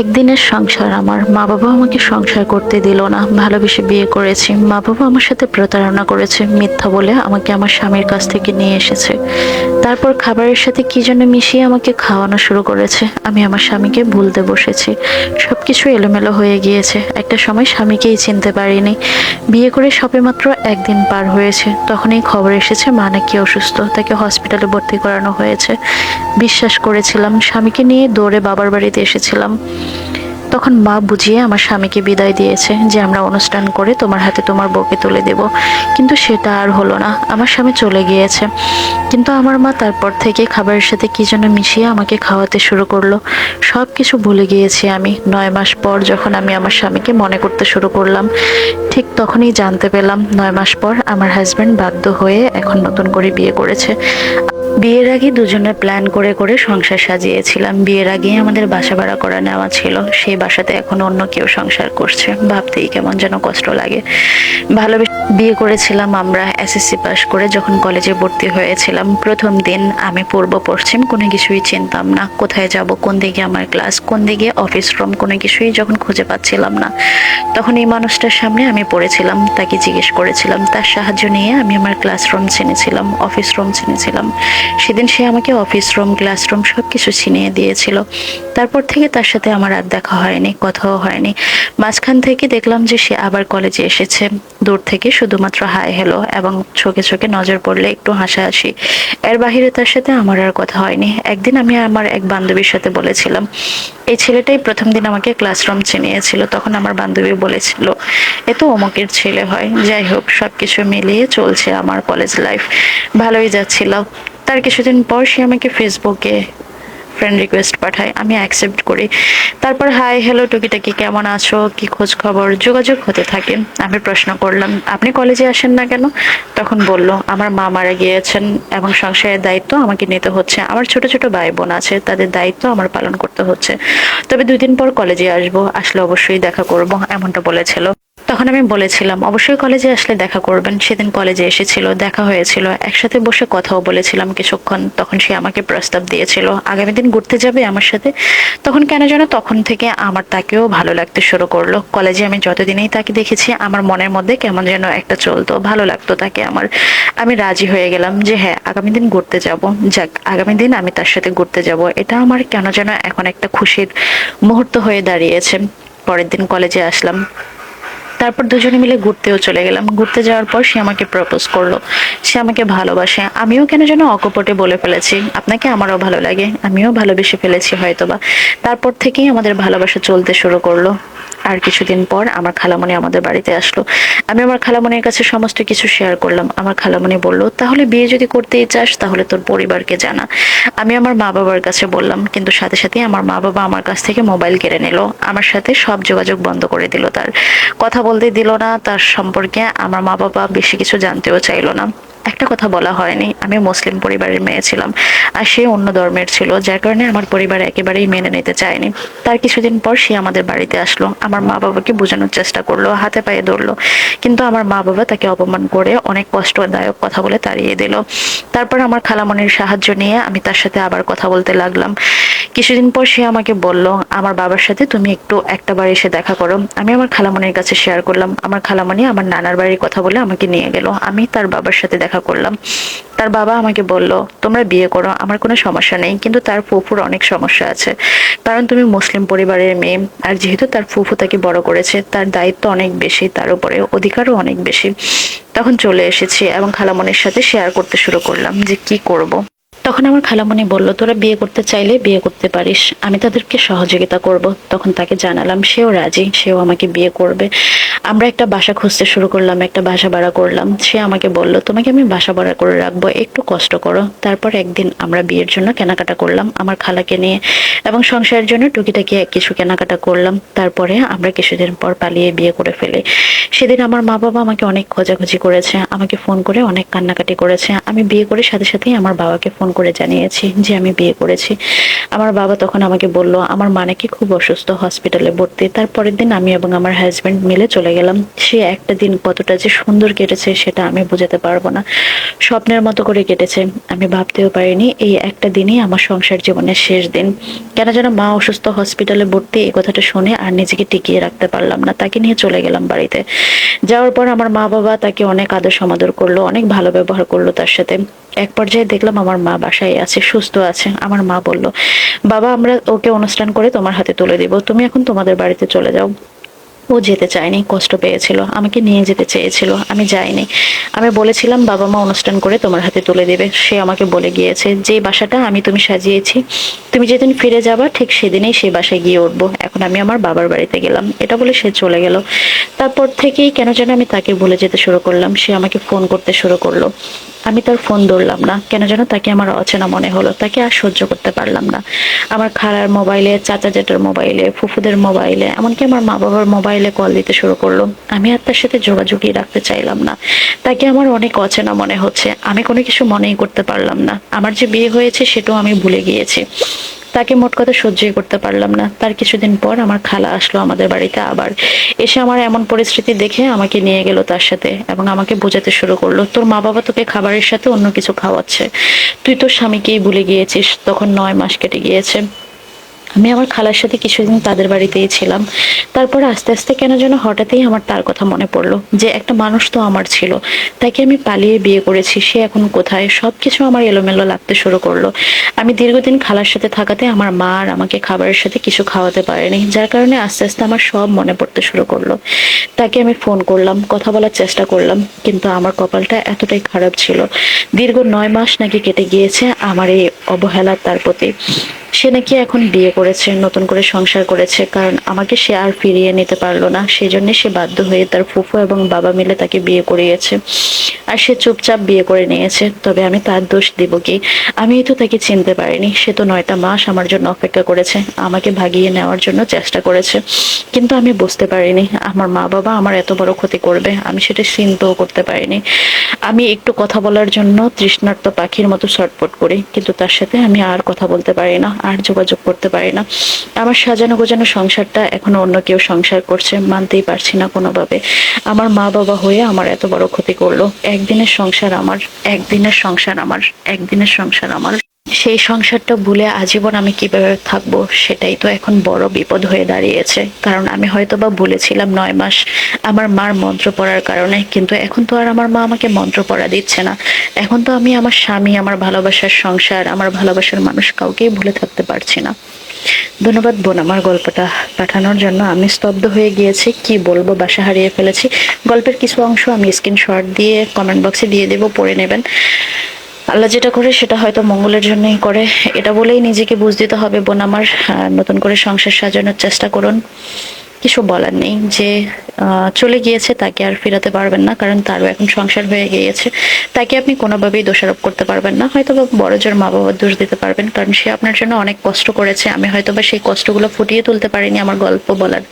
একদিনের সংসার আমার। মা বাবা আমাকে সংসার করতে দিল না। ভালোবেসে বিয়ে করেছি। মা বাবা আমার সাথে প্রতারণা করেছে, মিথ্যা বলে আমাকে আমার স্বামীর কাছ থেকে নিয়ে এসেছে। তারপর খাবারের সাথে কি যেন মিশিয়ে আমাকে খাওয়ানো শুরু করেছে। আমি আমার স্বামীকে ভুলতে বসেছি। সব কিছু এলোমেলো হয়ে গিয়েছে। একটা সময় স্বামীকেই চিনতে পারিনি। বিয়ে করে সবে মাত্র একদিন পার হয়েছে। তখনই খবর এসেছে, মা নাকি অসুস্থ। তাকে হসপিটালে ভর্তি করানো হয়েছে। বিশ্বাস করেছিলাম, স্বামীকে নিয়ে দৌড়ে বাবার বাড়িতে এসেছিলাম। তখন মা বুঝিয়ে আমার স্বামীকে বিদায় দিয়েছে যে আমরা অনুষ্ঠান করে তোমার হাতে তোমার বউকে তুলে দেব। কিন্তু সেটা আর হলো না। আমার স্বামী চলে গিয়েছে। কিন্তু আমার মা তারপর থেকে খাবারের সাথে কি যেন মিশিয়ে আমাকে খাওয়াতে শুরু করল। সব কিছু ভুলে গিয়েছি আমি। নয় মাস পর যখন আমি আমার স্বামীকে মনে করতে শুরু করলাম, ঠিক তখনই জানতে পেলাম, নয় মাস পর আমার হাজব্যান্ড বাধ্য হয়ে এখন নতুন করে বিয়ে করেছে। বিয়ের আগে দুজনে প্ল্যান করে করে সংসার সাজিয়েছিলাম। বিয়ের আগেই আমাদের বাসা ভাড়া করা নেওয়া ছিল। সেই বাসাতে এখন অন্য কেউ সংসার করছে। ভাবতেই কেমন যেন কষ্ট লাগে। ভালোবেসে বিয়ে করেছিলাম আমরা এসএসসি পাস করে যখন কলেজে ভর্তি হয়েছিলাম। প্রথম দিন আমি পূর্ব পশ্চিম কোনো কিছুই চিনতাম না। কোথায় যাব, কোন দিকে আমার ক্লাস কোন দিকে অফিস রুম কোনো কিছুই যখন খুঁজে পাচ্ছিলাম না। তখন এই মানুষটার সামনে আমি পড়েছিলাম, তাকে জিজ্ঞেস করেছিলাম, তার সাহায্য নিয়ে আমি আমার ক্লাসরুম চিনেছিলাম অফিস রুম চিনেছিলাম। সেদিন সে আমাকে অফিস রুম ক্লাসরুম সব কিছু চিনিয়ে দিয়েছিল। তারপর থেকে তার সাথে আমার আর দেখা হয়নি, কথাও হয়নি। মাঝখান থেকে দেখলাম যে সে আবার কলেজে এসেছে। দূর থেকে শুধুমাত্র হাই হ্যালো এবং চোখে চোখে নজর পড়লে একটু হাসাহাসি। এর বাহিরে তার সাথে আমার আর কথা হয়নি। একদিন আমি আমার এক বান্ধবীর সাথে বলেছিলাম, এই ছেলেটাই প্রথম দিন আমাকে ক্লাসরুম চিনিয়েছিল। তখন আমার বান্ধবী বলেছিল, এ তো অমুকের ছেলে হয়। যাই হোক সব কিছু মিলিয়ে চলছে আমার কলেজ লাইফ ভালোই যাচ্ছিল। তার কিছুদিন পর সে আমাকে ফেসবুকে ফ্রেন্ড রিকোয়েস্ট পাঠায়, আমি অ্যাকসেপ্ট করি। তারপর হাই হ্যালো টুকিটাকি, কেমন আছো? কি খোঁজ খবর? যোগাযোগ হতে থাকে। আমি প্রশ্ন করলাম, আপনি কলেজে আসেন না কেন? তখন বলল, আমার মা মারা গিয়েছেন এবং সংসারের দায়িত্ব আমাকে নিতে হচ্ছে। আমার ছোট ছোট ভাই বোন আছে, তাদের দায়িত্ব আমার পালন করতে হচ্ছে। তবে দুই দিন পর কলেজে আসব, আসলে অবশ্যই দেখা করব, এমনটা বলেছিল। তখন আমি বলেছিলাম, অবশ্যই কলেজে আসলে দেখা করবেন। সেদিন কলেজে এসেছিল, দেখা হয়েছিল, একসাথে বসে কথাও বলেছিলাম কিছুক্ষণ, তখন সে আমাকে প্রস্তাব দিয়েছিল, আগামী দিন ঘুরতে যাবে আমার সাথে? তখন কেন যেন তখন থেকে আমার তাকেও ভালো লাগতে শুরু করল। কলেজে আমি যতদিনই তাকে দেখেছি, আমার মনের মধ্যে কেমন যেন একটা চলতো, ভালো লাগতো তাকে আমার। আমি রাজি হয়ে গেলাম যে হ্যাঁ আগামী দিন ঘুরতে যাব। যাক, আগামী দিন আমি তার সাথে ঘুরতে যাব। এটা আমার কেন যেন এখন একটা খুশির মুহূর্ত হয়ে দাঁড়িয়েছে। পরের দিন কলেজে আসলাম। তারপর দুজনে মিলে ঘুরতেও চলে গেলাম। ঘুরতে যাওয়ার পর সে আমাকে প্রপোজ করল। সে আমাকে ভালোবাসে। আমিও কেন যেন অকপটে বলে ফেলেছি। আপনাকে আমারও ভালো লাগে। আমিও ভালোবেসে ফেলেছি হয়তোবা। তারপর থেকেই আমাদের ভালোবাসা চলতে শুরু করল। আর কিছুদিন পর আমার খালামণি আমাদের বাড়িতে আসলো। আমি আমার খালামণির কাছে সমস্ত কিছু শেয়ার করলাম। আমার খালামণি বলল, তাহলে বিয়ে যদি করতেই চাস, তাহলে তোর পরিবারকে জানা। আমি আমার মা বাবার কাছে বললাম, কিন্তু সাথে সাথে আমার মা বাবা আমার কাছ থেকে মোবাইল কেড়ে নিল। আমার সাথে সব যোগাযোগ বন্ধ করে দিল তার। কথা বলতে দিল না, তার সম্পর্কে আমার মা বাবা বেশি কিছু জানতেও চাইলো না। একটা কথা বলা হয়নি, আমি মুসলিম পরিবারের মেয়ে ছিলাম, আর সে অন্য ধর্মের ছিল, যার কারণে আমার পরিবার একেবারেই মেনে নিতে চায়নি। তার কিছুদিন পর সে আমাদের বাড়িতে আসলো, আমার মা বাবাকে বোঝানোর চেষ্টা করল, হাতে পায়ে ধরলো, কিন্তু আমার মা বাবা তাকে অপমান করে অনেক কষ্টদায়ক কথা বলে তাড়িয়ে দিল। তারপর আমার খালামণির সাহায্য নিয়ে আমি তার সাথে আবার কথা বলতে লাগলাম। কিছুদিন পর সে আমাকে বলল, আমার বাবার সাথে তুমি একটু একটা বার এসে দেখা করো। আমি আমার খালামণির কাছে শেয়ার করলাম। আমার খালামণি আমার নানার বাড়ির কথা বলে আমাকে নিয়ে গেল। আমি তার বাবার সাথে দেখা করলাম। তার বাবা আমাকে বলল, তোমরা বিয়ে করো, আমার কোনো সমস্যা নেই, কিন্তু তার ফুফুর অনেক সমস্যা আছে। কারণ তুমি মুসলিম পরিবারের মেয়ে, আর যেহেতু তার ফুফু তাকে বড় করেছে, তার দায়িত্ব অনেক বেশি, তার উপরে অধিকারও অনেক বেশি। তখন চলে এসেছি এবং খালামণির সাথে শেয়ার করতে শুরু করলাম যে কি করব। তখন আমার খালামণি বলল, তোরা বিয়ে করতে চাইলে বিয়ে করতে পারিস। আমি তাদেরকে সহযোগিতা করব। তখন তাকে জানালাম, সেও রাজি, সেও আমাকে বিয়ে করবে। আমরা একটা বাসা খুঁজতে শুরু করলাম, একটা বাসা ভাড়া করলাম। সে আমাকে বলল, তোমাকে আমি বাসা ভাড়া করে রাখব, একটু কষ্ট করো। তারপর একদিন আমরা বিয়ের জন্য কেনাকাটা করলাম আমার খালাকে নিয়ে এবং সংসারের জন্য টুকিটাকি কিছু কেনাকাটা করলাম। তারপরে আমরা কিছুদিন পর পালিয়ে বিয়ে করে ফেলি। সেদিন আমার মা বাবা আমাকে অনেক খোঁজাখুঁজি করেছে, আমাকে ফোন করে অনেক কান্নাকাটি করেছে। আমি বিয়ে করে সাথে সাথেই আমার বাবাকে ফোন করে জানিয়েছি যে আমি বিয়ে করেছি। আমার বাবা তখন আমাকে বলল, আমার মা নাকি খুব অসুস্থ হসপিটালে ভর্তি। তারপরের দিন আমি এবং আমার হাজবেন্ড মিলে চলে গেলাম। সে একটা দিন কতটা যে সুন্দর কেটেছে সেটা আমি বোঝাতে পারব না। স্বপ্নের মতো করে কেটেছে। আমি ভাবতেও পারিনি এই একটা দিনই আমার সংসার জীবনের শেষ দিন। কেন যেন মা অসুস্থ হসপিটালে ভর্তি এই কথাটা শুনে আর নিজেকে টিকিয়ে রাখতে পারলাম না। তাকে নিয়ে চলে গেলাম বাড়িতে। যাওয়ার পর আমার মা বাবা তাকে অনেক আদর সমাদর করল, অনেক ভালো ব্যবহার করল তার সাথে। এক পর্যায়ে দেখলাম আমার মা বাসায় আছে, সুস্থ আছে। আমার মা বলল, বাবা, আমরা ওকে অনুষ্ঠান করে তোমার হাতে তুলে দিব। তুমি এখন তোমাদের বাড়িতে চলে যাও। ও যেতে চায়নি, কষ্ট পেয়েছিল, আমাকে নিয়ে যেতে চেয়েছিল, আমি যাইনি। আমি বলেছিলাম, বাবা মা অনুষ্ঠান করে তোমার হাতে তুলে দেবে। সে আমাকে বলে গিয়েছে, যে বাসাটা আমি তুমি সাজিয়েছি, তুমি যেদিন ফিরে যাবা, ঠিক সেদিনেই সেই বাসায় গিয়ে উঠবো। এখন আমি আমার বাবার বাড়িতে গেলাম। এটা বলে সে চলে গেল। তারপর থেকেই কেন যেন আমি তাকে ভুলে যেতে শুরু করলাম। সে আমাকে ফোন করতে শুরু করল। আমি তার ফোন ধরলাম না। কেন যেন তাকে আমার অচেনা মনে হলো। তাকে আর সহ্য করতে পারলাম না। আমার খালার মোবাইলে, চাচা জেঠার মোবাইলে, ফুফুদের মোবাইলে, এমনকি আমার মা বাবার মোবাইলে কল দিতে শুরু করল। আমি আর তার সাথে যোগাযোগই রাখতে চাইলাম না। তাকে আমার অনেক অচেনা মনে হচ্ছে। আমি কোনো কিছু মনেই করতে পারলাম না। আমার যে বিয়ে হয়েছে সেটাও আমি ভুলে গিয়েছি। তাকে মোট কথা সহ্যই করতে পারলাম না। তার কিছুদিন পর আমার খালা আসলো আমাদের বাড়িতে আবার। এসে আমার এমন পরিস্থিতি দেখে আমাকে নিয়ে গেল তার সাথে এবং আমাকে বোঝাতে শুরু করল, তোর মা বাবা তোকে খাবারের সাথে অন্য কিছু খাওয়াচ্ছে। তুই তোর স্বামীকেই ভুলে গিয়েছিস। তখন নয় মাস কেটে গিয়েছে। আমি আমার খালার সাথে কিছুদিন তাদের বাড়িতেই ছিলাম। তারপর আস্তে আস্তে কেন যেন হঠাৎই আমার তার কথা মনে পড়ল যে একটা মানুষ তো আমার ছিল। তাকে আমি পালিয়ে বিয়ে করেছি, সে এখন কোথায়? সব কিছু আমার এলোমেলো লাগতে শুরু করল। আমি দীর্ঘদিন খালার সাথে থাকাতে আমার মা আর আমাকে খাবারের সাথে কিছু খাওয়াতে পারেনি, যার কারণে আস্তে আস্তে আমার সব মনে পড়তে শুরু করল। তাকে আমি ফোন করলাম, কথা বলার চেষ্টা করলাম, কিন্তু আমার কপালটা এতটাই খারাপ ছিল। দীর্ঘ নয় মাস নাকি কেটে গিয়েছে আমার এই অবহেলা তার প্রতি। সে নাকি এখন বিয়ে করেছে, নতুন করে সংসার করেছে, কারণ আমাকে সে আর ফিরিয়ে নিতে পারল না। সেই জন্য সে বাধ্য হয়ে তার ফুফু এবং বাবা মিলে তাকে বিয়ে করিয়েছে। আর সে চুপচাপ বিয়ে করে নিয়েছে। তবে আমি তার দোষ দিব কি? আমি তো তাকে চিনতে পারিনি। সে তো নয়টা মাস আমার জন্য অপেক্ষা করেছে। আমাকে ভাগিয়ে নেওয়ার জন্য চেষ্টা করেছে। কিন্তু আমি বুঝতে পারিনি। আমার মা বাবা আমার এত বড় ক্ষতি করবে। আমি সেটা চিন্তাও করতে পারিনি। আমি একটু কথা বলার জন্য তৃষ্ণার্ত পাখির মতো ছটপট করি। কিন্তু তার সাথে আমি আর কথা বলতে পারি না। আর যোগাযোগ করতে পারি না। আমার সাজানো গোজানো সংসারটা এখনও অন্য কেউ সংসার করছে, মানতেই পারছি না কোনোভাবে। আমার মা বাবা হয়ে আমার এত বড় ক্ষতি করল। একদিনের সংসার আমার, একদিনের সংসার আমার, একদিনের সংসার আমার। সেই সংসারটা ভুলে আজীবন আমি কীভাবে থাকব, সেটাই তো এখন বড় বিপদ হয়ে দাঁড়িয়েছে। কারণ আমি হয়তো বা ভুলেছিলাম নয় মাস আমার মার মন্ত্র পড়ার কারণে, কিন্তু এখন তো আর আমার মা আমাকে মন্ত্র পড়া দিচ্ছে না। এখন তো আমি আমার স্বামী, আমার ভালোবাসার সংসার, আমার ভালোবাসার মানুষ কাউকেই ভুলে থাকতে পারছি না। ধন্যবাদ বোন আমার গল্পটা পাঠানোর জন্য। আমি স্তব্ধ হয়ে গিয়েছি, কি বলব, বাসা হারিয়ে ফেলেছি। গল্পের কিছু অংশ আমি স্ক্রিনশট দিয়ে কমেন্ট বক্সে দিয়ে দেবো, পড়ে নেবেন। আল্লাহ যেটা করে সেটা হয়তো মঙ্গলের জন্যই করে। এটা বলেই নিজেকে বুঝ দিতে হবে বোন আমার। নতুন করে সংসার সাজানোর চেষ্টা করুন। কিছু বলার নেই যে চলে গিয়েছে তাকে আর ফেরাতে পারবেন না, কারণ তারও এখন সংসার হয়ে গিয়েছে। তাকে আপনি কোনোভাবেই দোষারোপ করতে পারবেন না হয়তো বা বড় জোর মা বাবার দোষ দিতে পারবেন, কারণ সে আপনার জন্য অনেক কষ্ট করেছে, আমি হয়তো বা সেই কষ্টগুলো ফুটিয়ে তুলতে পারিনি আমার গল্প বলার।